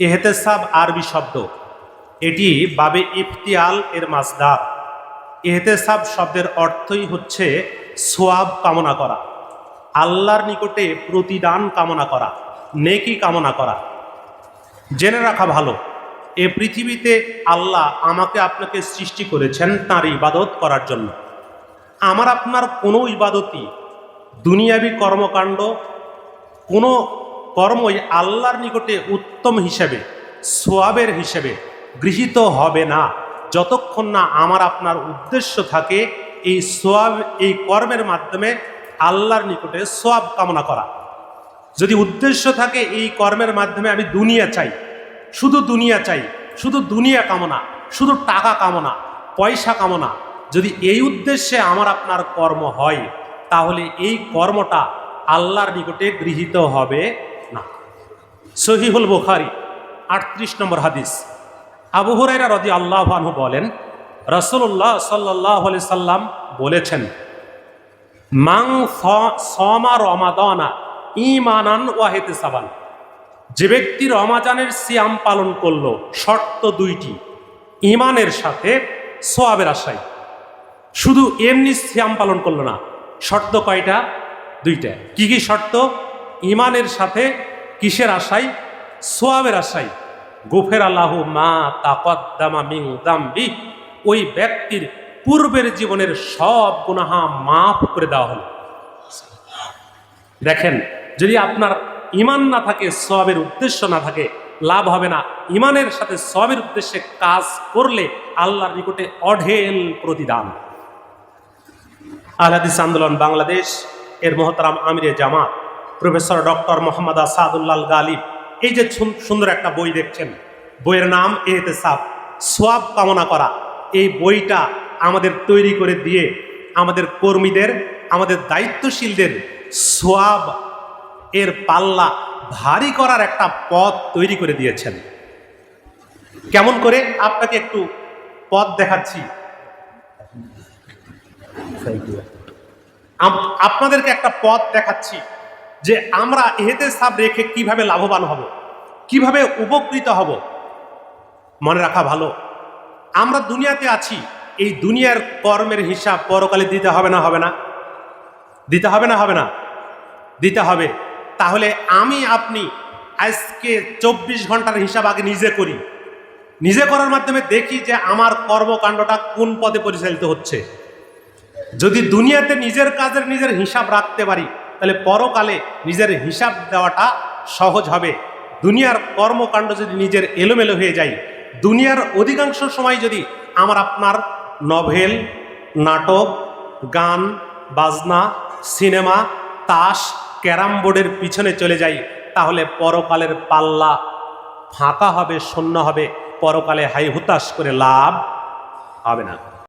এহতেসাব আরবি শব্দ। এটি বাবে ইফতিয়াল এর মাসদার এহতেসাব শব্দের অর্থই হচ্ছে সোয়াব কামনা করা, আল্লাহর নিকটে প্রতিদান কামনা করা, নেকি কামনা করা। জেনে রাখা ভালো, এ পৃথিবীতে আল্লাহ আমাকে আপনাকে সৃষ্টি করেছেন তাঁর ইবাদত করার জন্য। আমার আপনার কোনো ইবাদতই, দুনিয়াবি কর্মকাণ্ড, কোনো কর্মই আল্লাহর নিকটে উত্তম হিসেবে, সোয়াবের হিসেবে গৃহীত হবে না। যতক্ষণ না আমার আপনার উদ্দেশ্য থাকে এই সোয়াব, এই কর্মের মাধ্যমে আল্লাহর নিকটে সোয়াব কামনা করা। যদি উদ্দেশ্য থাকে এই কর্মের মাধ্যমে আমি দুনিয়া চাই, শুধু দুনিয়া চাই, শুধু দুনিয়া কামনা, শুধু টাকা কামনা, পয়সা কামনা, যদি এই উদ্দেশ্যে আমার আপনার কর্ম হয়, তাহলে এই কর্মটা আল্লাহর নিকটে গৃহীত হবে। না। সহিহুল বুখারি, আটত্রিশ নম্বর হাদিস। আবু হুরাইরা রদি আল্লাহ আনহু বলেন রসুল্লাহ সাল্লাহ আলি সাল্লাম বলেছেন, মাং সমা রমাদানা ইমানান ওয়াহেতে সাবান যে ব্যক্তি রমাজানের সিয়াম পালন করল, শর্ত দুইটি ইমানের সাথে সোয়াবের আশায়। শুধু এমনি সিয়াম পালন করল না, শর্ত কয়টা? দুইটা। কি কি শর্ত? ইমানের সাথে কিসের আশায় সোয়াবের আশায় গুফের আল্লাহ মা তাকদ্দামা মিং দাম্বি। ওই ব্যক্তির পূর্বের জীবনের সব গুনাহা মাফ করে দেওয়া হলো। দেখেন, যদি আপনার ইমান না থাকে সবের উদ্দেশ্য না থাকে, লাভ হবে না। ইমানের সাথে সবের উদ্দেশ্যে কাজ করলে আল্লাহর নিকটে অঢেল প্রতিদান। আলহাদিস আন্দোলন বাংলাদেশ, এর মহতারাম আমিরে জামাত। Professor doctor Mohammad Asadullah Al Ghalib. এই যে সুন্দর একটা বই দেখছেন, বইয়ের নাম এতে সাব সোয়াব কামনা করা। এই বইটা আমাদের তৈরি করে দিয়ে আমাদের কর্মীদের, আমাদের দায়িত্বশীলদের সোয়াব এর পাল্লা ভারী করার একটা পথ তৈরি করে দিয়েছেন। কেমন করে? আপনাকে একটু পথ দেখাচ্ছি। আপনাদেরকে একটা পথ দেখাচ্ছি। যে আমরা এতে সাপ রেখে কীভাবে লাভবান হব, কীভাবে উপকৃত হব, মনে রাখা ভালো। আমরা দুনিয়াতে আছি, এই দুনিয়ার কর্মের হিসাব পরকালে দিতে হবে না হবে না? দিতে হবে না হবে না? দিতে হবে। তাহলে আমি, আপনি আজকে চব্বিশ ঘণ্টার হিসাব আগে নিজে করি। নিজে করার মাধ্যমে দেখি যে আমার কর্মকাণ্ডটা কোন পদে পরিচালিত হচ্ছে। যদি দুনিয়াতে নিজের কাজের নিজের হিসাব রাখতে পারি তাহলে পরকালে নিজের হিসাব দেওয়াটা সহজ হবে। দুনিয়ার কর্মকাণ্ড যদি নিজের এলোমেলো হয়ে যায়, দুনিয়ার অধিকাংশ সময় যদি আমার আপনার নভেল, নাটক, গান, বাজনা, সিনেমা, তাস, ক্যারাম বোর্ডের পিছনে চলে যাই তাহলে পরকালের পাল্লা ফাঁকা হবে, শূন্য হবে। পরকালে হাই হুতাশ করে লাভ হবে না।